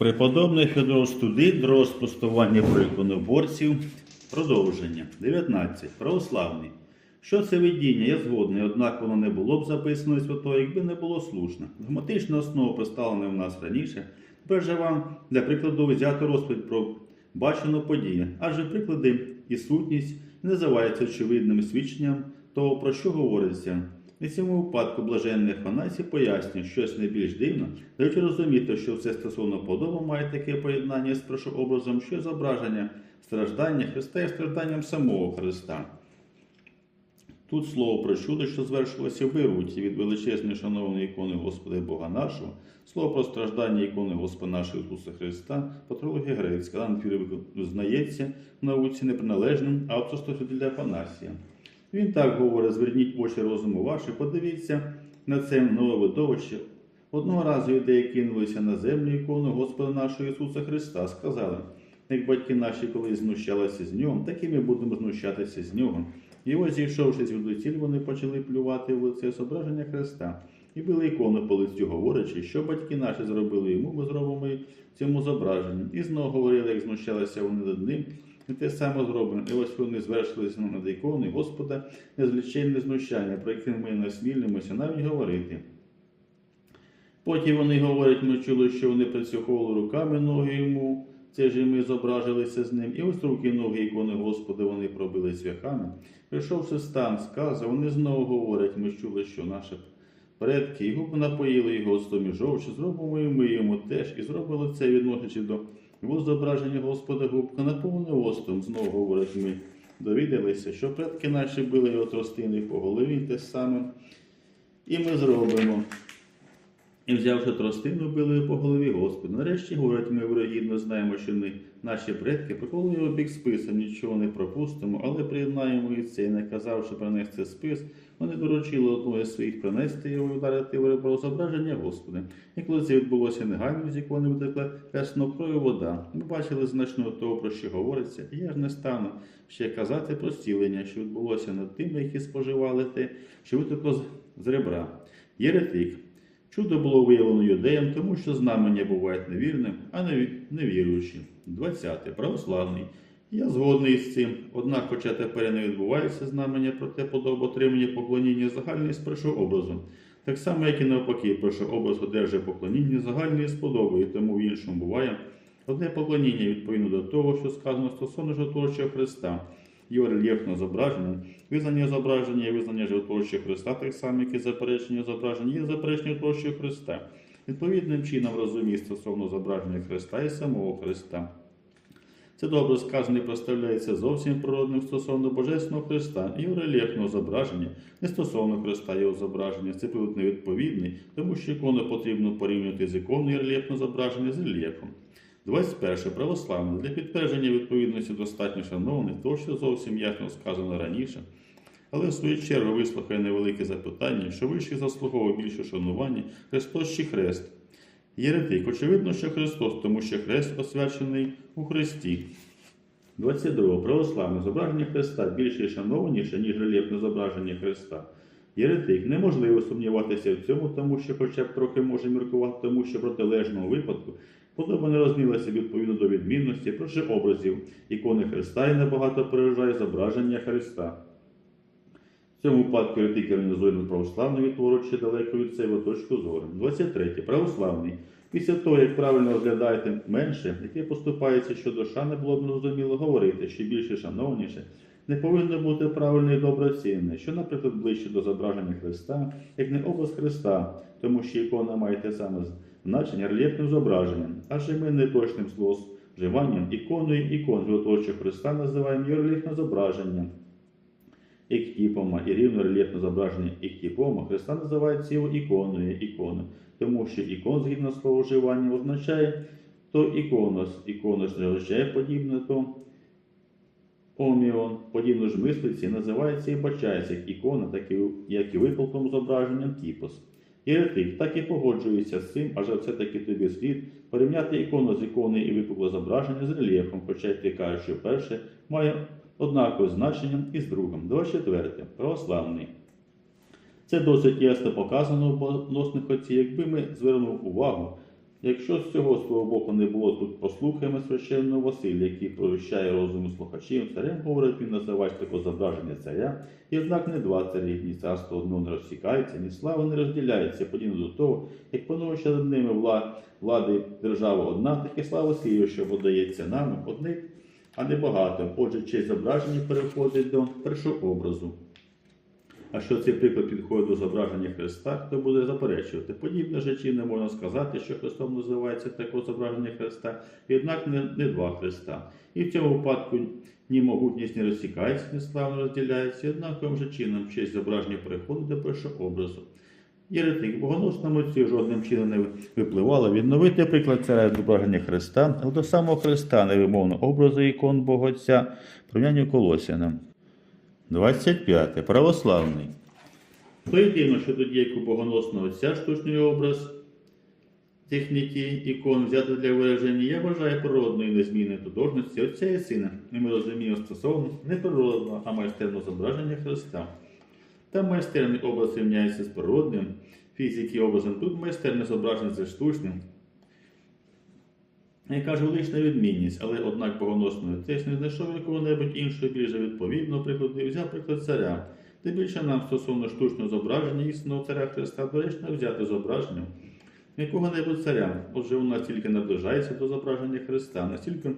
Преподобний Федор Студит, розпустування про іконоборців. Продовження. 19. Православний. Що це видіння? Я згодний, однак воно не було б записано і святою, якби не було слушно. Догматична основа представлена в нас раніше. Тепер же вам для прикладу взяти розповідь про бачену подію, адже приклади і сутність не називаються очевидним свідченням того, про що говориться. На цьому випадку блаженний Афанасій пояснює, щось найбільш дивно, даючи розуміти, що все стосовно подоби має таке поєднання з першообразом, що зображення страждання Христа є стражданням самого Христа. Тут слово про чудо, що звершилося в Бейруті від величезної шановної ікони Господа Бога нашого, слово про страждання ікони Господа нашого Ісуса Христа, патрологія грецька, Анфір знається в науці неприналежним авторство для Афанасія. Він так говорить: зверніть очі розуму ваші, подивіться на це нове видовище. Одного разу ідеї кинулися на землю ікону Господа нашого Ісуса Христа, сказали, як батьки наші колись знущалися з нього, так і ми будемо знущатися з нього. І ось, зійшовшись від доціль, вони почали плювати в лице зображення Христа. І били ікону по лицю, говорячи, що батьки наші зробили йому, ми зробимо цьому зображенню. І знову говорили, як знущалися вони над ним, і те саме зроблено. І ось вони звершилися над іконою Господа, незліченне знущання, про яке ми насмілимося навіть говорити. Потім вони говорять, ми чули, що вони присуховували руками ноги йому, це ж і ми зображилися з ним. І ось руки ноги ікони Господа вони пробили цвяхами. Прийшовши стан сказа, вони знову говорять, ми чули, що наші предки губи напоїли його жовчі, зробимо і ми йому теж, і зробили це, відносячи до його зображення Господа губка, наповнив остом, знову говорить, ми. Довідалися, що предки наші били його тростини по голові те саме. І ми зробимо. І взявши тростину, били по голові Господа. Нарешті, говорять, ми вирогідно знаємо, що ми, наші предки приколи його бік списом, нічого не пропустимо, але приєднаємо і це, і наказавши принести спис, вони доручили одного з своїх принести його і вдарити в ребро зображення Господа. І коли це відбулося негайно, з ікони витекла ясно кров'ю вода. Ми бачили значно того, про що говориться, і я ж не стану ще казати про зцілення, що відбулося над тими, які споживали те, що витекло з ребра. Єретик. Чудо було виявлено юдеям, тому що знамення бувають невірним, а невіруючим. 20. Православний. Я згодний з цим. Однак, хоча тепер не відбувається знамення, проте подоба отримання поклоніння загальної з першого образу. Так само, як і навпаки, перший образ одержує поклоніння загальної сподоби, і тому в іншому буває одне поклоніння відповідно до того, що сказано стосовно животворчого Христа. Його рельєфне зображення, визнання зображення і визнання животворчого Христа, так само, як і заперечення зображення, є заперечення творчого Христа. Відповідним чином розуміє стосовно зображення Христа і самого Христа. Це добре сказано і представляється зовсім природним стосовно Божественного Христа і рельєфного зображення, не стосовно Христа і його зображення. Це привод невідповідний, тому що ікону потрібно порівнювати з іконою рельєфного зображення з рельєфом. 21. Православне. Для підтвердження відповідності достатньо шановних, того, що зовсім ясно сказано раніше. Але в свою чергу вислухає невелике запитання, що вище заслуговує більше шанування Христос чи Хрест. Єретик, очевидно, що Христос, тому що Хрест освячений у Христі. 22. Православне зображення Христа більше шанованіше, ніж рельєфне зображення Христа. Єретик, неможливо сумніватися в цьому, тому що хоча б трохи може міркувати, тому що в протилежному випадку подоба не рознилася відповідно до відмінності, проти образів ікони Христа і набагато переважає зображення Христа. В цьому випадку еретик організує православний відтворюючи далеко від себе точку зору. 23. Православний. Після того, як правильно розглядаєте менше, яке поступається щодо шани, було б незрозуміло говорити, що більше шановніше, не повинно бути правильно і доброцінне, що, наприклад, ближче до зображення Христа, як не образ Христа, тому що ікона має те саме значення рельєфним зображенням, адже ми неточним зловживанням іконою ікон животворчого Христа називаємо його рельєфне зображення іктіпома і рівно рельєфне зображення іктіпома Христа називається його іконою ікони, тому що ікон, згідно слова вживання, означає то іконос, іконос не подібне, то оміон, подібно ж мислиці, називається і бачається як ікона, так і, як і викликом зображенням тіпос. Єретик так і погоджується з цим, адже все-таки тобі слід порівняти ікону з іконою і випукле зображення з рельєфом, хоча й ти кажеш, що перше має однакове значення і з другим. 24. Православний. Це досить ясно показано в поносних отці. Якби ми звернули увагу Якщо з цього свого боку не було тут послухаємо священного Василя, який провіщає розуму слухачів, царем говорить він називають таке зображення царя, і однак не два царі, ні царство одно не розсікається, ні слава не розділяється, подібно до того, як панує ще над ними вла- влади держава одна, так і слава Сія, що подається нам одних, а не багато. Отже, честь зображення переходить до першого образу. А що цей приклад підходить до зображення Христа, хто буде заперечувати? Подібне чи не можна сказати, що Христом називається таке зображення Христа, однак не, не два Христа. І в цьому випадку ні могутність не розсікається, ні слава не розділяється, однаковим же чином честь зображення переходить до першого образу. Єретик богоносному ці жодним чином не випливало відновити приклад царя зображення Христа, але до самого Христа невимовно образу ікон Бога Отця, порівняння Колосяна. 25. Православний. То єдино, що тоді, як богоносного отця штучний образ техніки ікон взяти для вираження, я вважаю природної незмінної тотожності Отця і Сина. І ми розуміємо стосовно не природного, а майстерного зображення Христа. Там майстерний образ рівняється з природним, фізики образом тут майстерне зображення зі штучним. Я кажу велична відмінність, але однак богоносний теж не знайшов якого-небудь іншого більше відповідного прикладу взяв приклад царя. Тим більше нам стосовно штучного зображення істинного царя Христа доречно взяти зображення якого-небудь царя. Отже, у нас тільки наближається до зображення Христа, настільки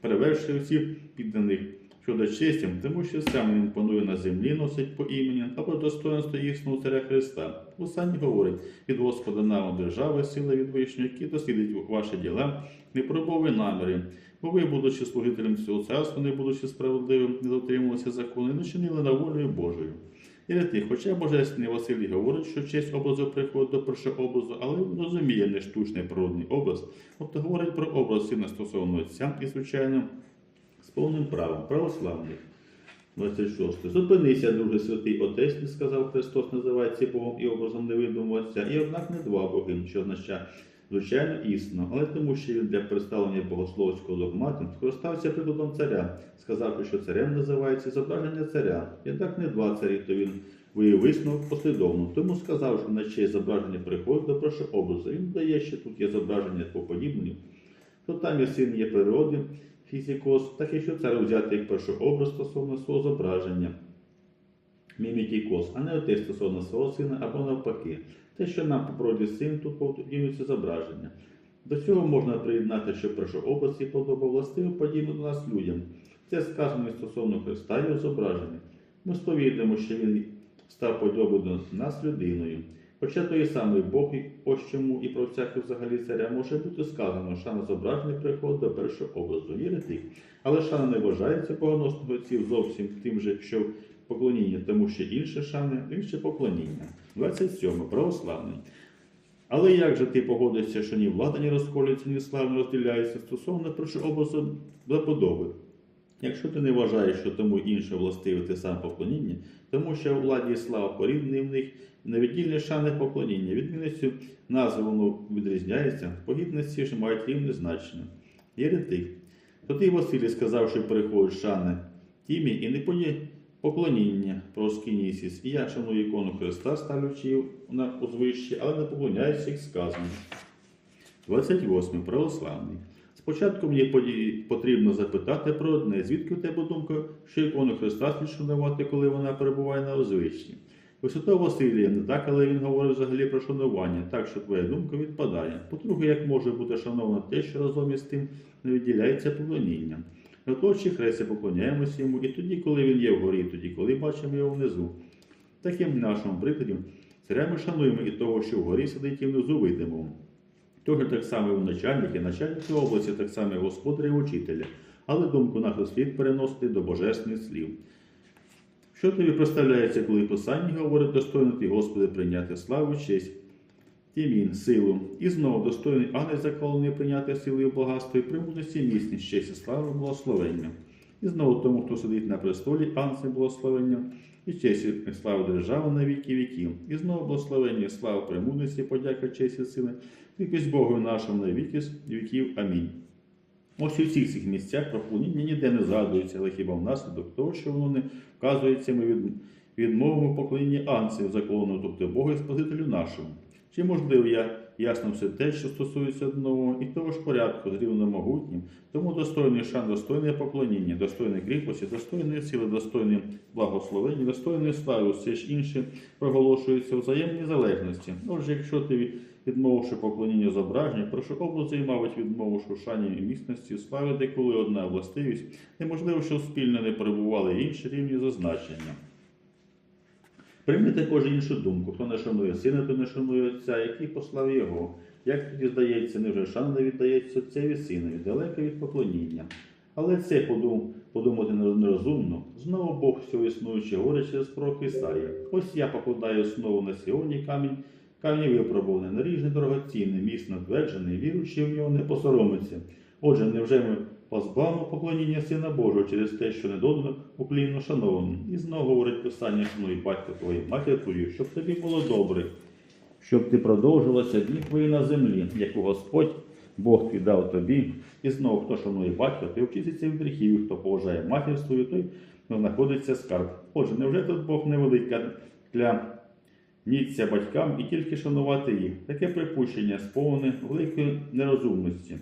перевершує всіх підданих щодо честі, тому що сам він панує на землі, носить по імені, або достоинство істинного царя Христа. Останній говорить, від Господа нам держави, сила від вишнього, які дослідить ваші діла, не пробові наміри. Бо ви, будучи служителем цього царства, не будучи справедливим, не дотримувалися закону, не чинили на волю Божою. І ти, хоча Божественний Василій говорить, що честь образу приходить до першого образу, але розуміє не штучний природний образ, тобто говорить про образ сина стосовно отця і, звичайно, повним правом, православний. 26. Зупинися, друже святий Отець, не сказав Христос, називається Богом і образом невидимого Отця, і однак не два боги, що означає, звичайно, істинно, але тому, що він для представлення богословського догмату скористався прикладом царя, сказавши, що царем називається зображення царя. І так не два царі, то він виявив висновок послідовно. Тому сказав, що на честь зображення приходить до першого образу. Він дає, що тут є зображення поподібні, то там є син є природи, фізикос, так і що цар взяти як перший образ стосовно свого зображення. Мімікікос, а не отець стосовно свого сина або навпаки. Те, що нам по природі син, тут повторюється зображення. До цього можна приєднати, що перший образ є подоба властиво подібно до нас людям. Це сказано і стосовно Христа і зображення. Ми сповідуємо, що він став подобою до нас людиною. Хоча той самий Бог, ось чому і про всяке взагалі царя може бути сказано, шана зображення приходить до першого образу єретик. Але шана не вважається богоносних отців зовсім тим же, що поклоніння, тому що інше шани, інше поклоніння. 27. Православний. Але як же ти погодишся, що ні влада не розколюється, ні слава не розділяється стосовно першого образу заподоби? Якщо ти не вважаєш, що тому інше властиве те саме поклоніння, тому що владі слава порівняні в них невіддільне шане поклоніння. Відмінністю назви воно відрізняється, погідності ж мають рівне значення. Єретик. То ти, Василій, сказав, що переходить шане тімі і не поє поклоніння про скінісіс. І я шаную ікону Христа, ставлячи на узвище, але не поклоняюся, як сказано. 28. Православний. Спочатку мені потрібно запитати про одне, звідки в тебе думка, що ікону Христа слід шанувати, коли вона перебуває на узвищі. Висота Василія не так, але він говорить взагалі про шанування, так що твоя думка відпадає. По-друге, як може бути шановано те, що разом із тим не відділяється поклонінням. На точі хресті поклоняємося йому і тоді, коли він є вгорі, і тоді, коли бачимо його внизу. Таким нашому прикладі царя ми шануємо і того, що вгорі сидить і внизу видимо. Тож так само і у начальники, начальники області, так само і господарі і учителя. Але думку нашу слід переносити до божественних слів. Що тобі представляється, коли Писання говорить, достойно ти, Господи, прийняти славу, честь, тімін, силу, і знову достойний ангел заколений прийняти силу і багатство, і примудності міцність, честь і славу, благословення. І знову тому, хто сидить на престолі, ангел благословення, і честь і слава держави на віки віків. І знову благословення, слава премудрості, подяка, честь і сили, тільки Богу нашому на віки віків. Амінь. Ось у всіх цих місцях про ніде не згадується, але хіба внаслідок того, що воно не вказується, ми від, відмовимо поклоніння анців закону, тобто Богу і Спасителю нашому. Чи можливо я ясно все те, що стосується одного, і того ж порядку з рівномогутнім, тому достойний шан, достойне поклоніння, достойний кріпості, достойної сили, достойний благословення, достойної слави, все ж інше проголошується взаємній залежності. Отже, якщо ти відмовивши поклоніння зображення, прошу образи і, мабуть, відмовивши шані і міцності, слави, де коли одна властивість, неможливо, що спільно не перебували інші рівні зазначення. Прийми також іншу думку, хто не шанує сина, то не шанує отця, який послав його. Як тоді здається, невже шана не віддається отцеві синові, далеко від поклоніння. Але це подум, подумати нерозумно. Знову Бог всього існуючий говорить через пророка Ісаїя. Ось я покладаю основу на сьогодні камінь, камінь випробований, наріжний, дорогоцінний, міцно тверджений, віруючий в нього не посоромиться. Отже, невже ми позбавимо поклоніння Сина Божого через те, що не додано шановним? І знову говорить Писання, шануй батька твої, матір твою, щоб тобі було добре, щоб ти продовжувалася дні твої на землі, яку Господь Бог твій тобі. І знову, хто шанує батька, той вчиться від гріхів, хто поважає матір свою, той знаходиться скарб. Отже, невже тут Бог не велить для ніться батькам і тільки шанувати їх? Таке припущення сповнене великої нерозумності.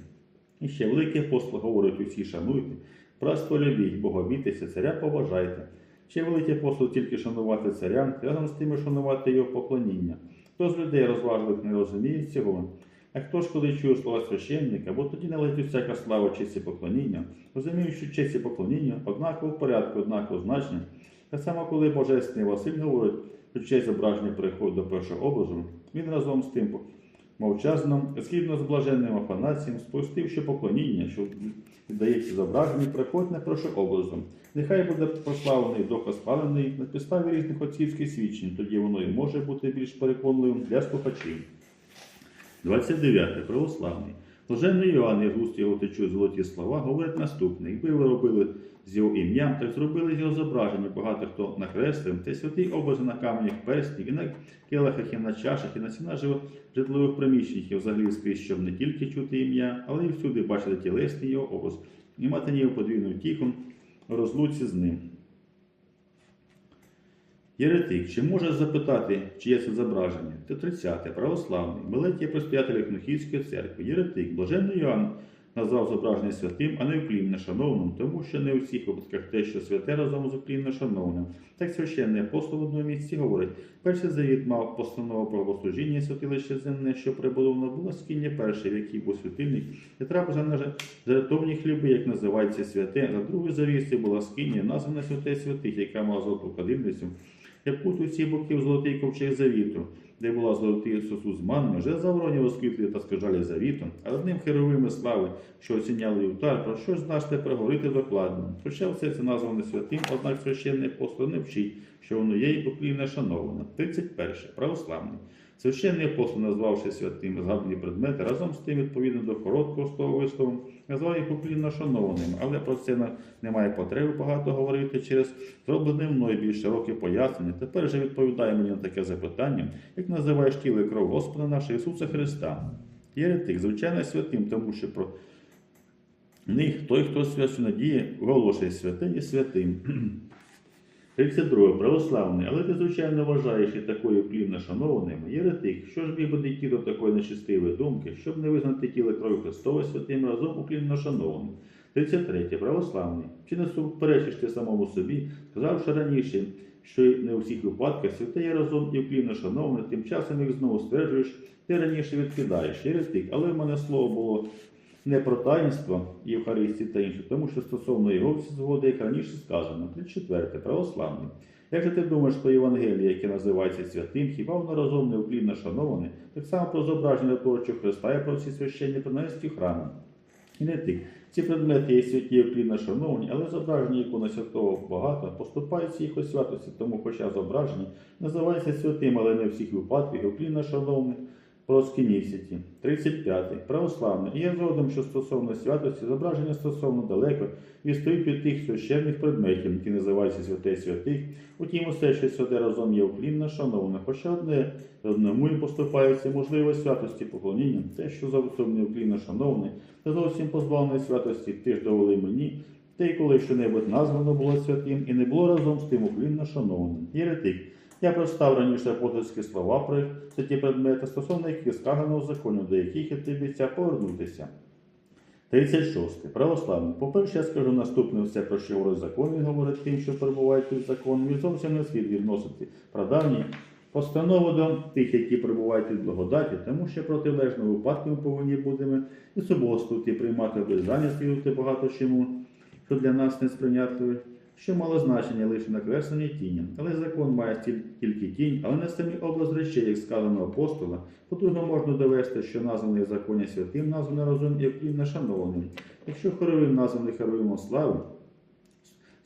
І ще великий апостол говорить усі шануйте, братство любіть, Бога бійтеся, царя поважайте. Ще великий апостол тільки шанувати царя, разом з тим і шанувати його поклоніння. Хто з людей розважливих не розуміє цього? А хто ж, коли чує слова священника, бо тоді належить всяка слава честь і поклоніння, розуміє, що честь і поклоніння однаково в порядку, однаково значення. Так само, коли Божественний Василь говорить, що честь зображення переходить до першого образу, він разом з тим мовчазно, згідно з блаженним Афанасієм, спустивши поклоніння, що віддається зображенню, приходить не першим образом. Нехай буде прославлений доказ спалений на підставі різних отцівських свідчень, тоді воно і може бути більш переконливим для слухачів. 29. Православний. Блаженний Іоанн, як з уст його течуть золоті слова, говорить наступне: якби ви робили з його ім'ям, так зробили з його зображення. Багато хто накреслив, та святий образи на каменях перснів, і на келахах, і на чашах, і на стінах житлових приміщеннях, і взагалі скрізь, щоб не тільки чути ім'я, але й всюди бачити тілесний його образ, і мати ніяку подвійну втіху розлуці з ним. Єретик, чи може запитати, чиє це зображення? Це 30. Православний. Милетій предстоятель Кнухівської церкви. Єретик, блаженний Іоанн назвав зображення святим, а не вклінно шановним, тому що не у всіх випадках те, що святе разом з уклінно шановним. Так священний апостол в одному місці говорить, перший завіт мав постанову про богослужіння святилище земне, що прибудовано було скіння перше, в якій був святильник, і трапеза на же- жертовні хліби, як називається святе, за другою завісті була скиня, названа святе святих, яка мала золоту кадильницю, як пут усі боків золотий ковчег завіту, де була золотий сосуд з манною, вже завроні розквітлі та скажалі завіту, а над ним херовими слави, що оціняли вівтар, про що ж наш тепер говорити докладно. Хоча все це назване святим, однак священний апостол не вчить, що воно є і поклінне шановане. 31. Православний. Священний апостол, назвавши святим згадані предмети, разом з тим, відповідно до короткого слова вислову, назвав їх уклінно шанованим, але про це немає потреби багато говорити через зроблене мною більш широке пояснення. Тепер же відповідає мені на таке запитання, як називаєш тіло і кров Господа нашого Ісуса Христа. Єретик, звичайно, святим, тому що про них той, хто святу надіє, оголошує святим і святим. 32. Православний, але ти, звичайно, вважаєш і такою плівно шанованим. Єретик, що ж міг би дійти до такої нечистивої думки, щоб не визнати тіло крові Христове святим разом уклінно шанованим. 33. Православний. Чи не суперечиш ти самому собі, сказавши раніше, що не у всіх випадках святе є разом і вклінно шановне, тим часом їх знову стверджуєш, ти раніше відкидаєш. Єретик, але в мене слово було не про таїнство Євхаристії та інше, тому що стосовно його всі згоди, як раніше сказано, 34. православний. Же ти думаєш про Євангеліє, яке називається святим, хіба воно разом не уклінно шановане, так само про зображення того, що Христа і про всі священні в храмі. І не тих. Ці предмети є святі і уклінно шановані, але зображення ікони святого багато, поступається їх у святості, тому хоча зображення називається святим, але не всіх випадках, і уклінно шановне, Проскінісіті. 35. Православне. І є згодом, що стосовно святості, зображення стосовно далеко відстоїть від тих священних предметів, які називаються святе святих. Утім, усе, що святе разом є уклінно шановне, хоча одне одному і поступається можливо святості поклоніння, те, що зовсім не уклінно шановне, та зовсім позбавлене святості, ти ж довели мені, те, й коли що-небудь названо було святим, і не було разом з тим уклінно шановним. Єретик. Я представ раніше апостольські слова про ті предмети, стосовно яких сказано в законі, до яких я тобі обіцяв повернутися. 36. Православний. По-перше, я скажу наступне все, про що говорить закон, він говорить тим, що перебувають під законом, і зовсім не слід відносити прадавні постанови до тих, які перебувають від благодаті, тому що протилежного випадку ми повинні будемо і собоствувати, і приймати обрізання, слідувати багато чому, що для нас не сприйнятливе, що мало значення лише накреслення тінням. Але закон має тільки тінь, але не самий образ речей, як сказано апостола. По-друге, можна довести, що названий в законі святим, названий разом як і нашанованим. Якщо хоровим названий хоровимом слави,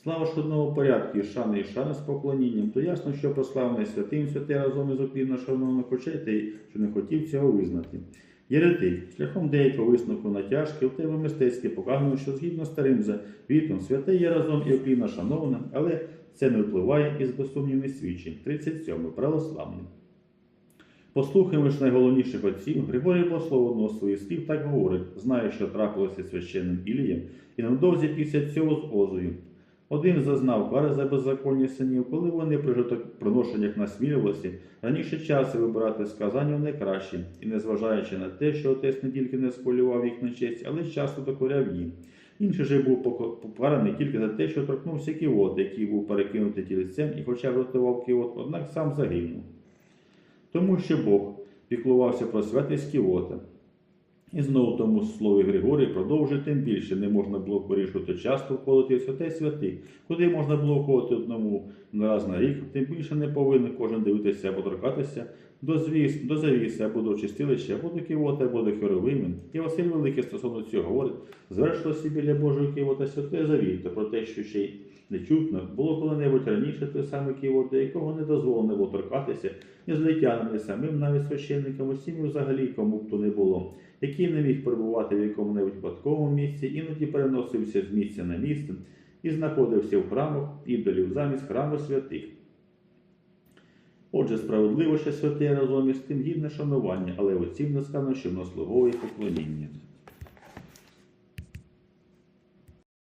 слава ж порядку і шани і шани з поклонінням, то ясно, що прославлений святим святий разом із хоча й той, що не хотів цього визнати. Єретик, шляхом деякого висновку натяжки, у мистецьке показано, що згідно старим завітом, святий є разом і опівно шановним, але це не впливає із безсумнівних свідчень. 37. Православний. Ж найголовніших отців, Григорій Богослов одного своїх слів так говорить, знає, що трапилося священним Ілієм, і невдовзі після цього з Озою. Один зазнав кари за беззаконня синів, коли вони при жертвоприношеннях насмілювалися, раніше часи вибирати сказання не краще, і незважаючи на те, що отець не тільки не сполював їх на честь, але часто докоряв їм. Інший же був покараний тільки за те, що торкнувся ківот, який був перекинутий тілецем, і хоча врятував ківот, однак сам загинув. Тому що Бог піклувався про святість ківота. І знову тому слові Григорій продовжує тим більше не можна було вирішувати часто входити в святе святих. Куди можна було входити одному раз на рік, тим більше не повинен кожен дивитися або торкатися до, звіс, до завіси, або до чистилища, або до кивота, або до херовими. І Василь Великий стосовно цього говорить, звершилося біля Божого кивота святе завіт, про те, що ще й не чутно, було коли-небудь раніше той самий кивот, до якого не дозволено було торкатися, ні злетянам, ні самим навіть священникам, усім взагалі кому б то не було який не міг перебувати в якому-небудь випадковому місці, іноді переносився з місця на місце і знаходився в храмах ідолів замість храму святих. Отже, справедливо, що святе разом із тим гідне шанування, але оцінно сказано, що воно слуговує поклоніння.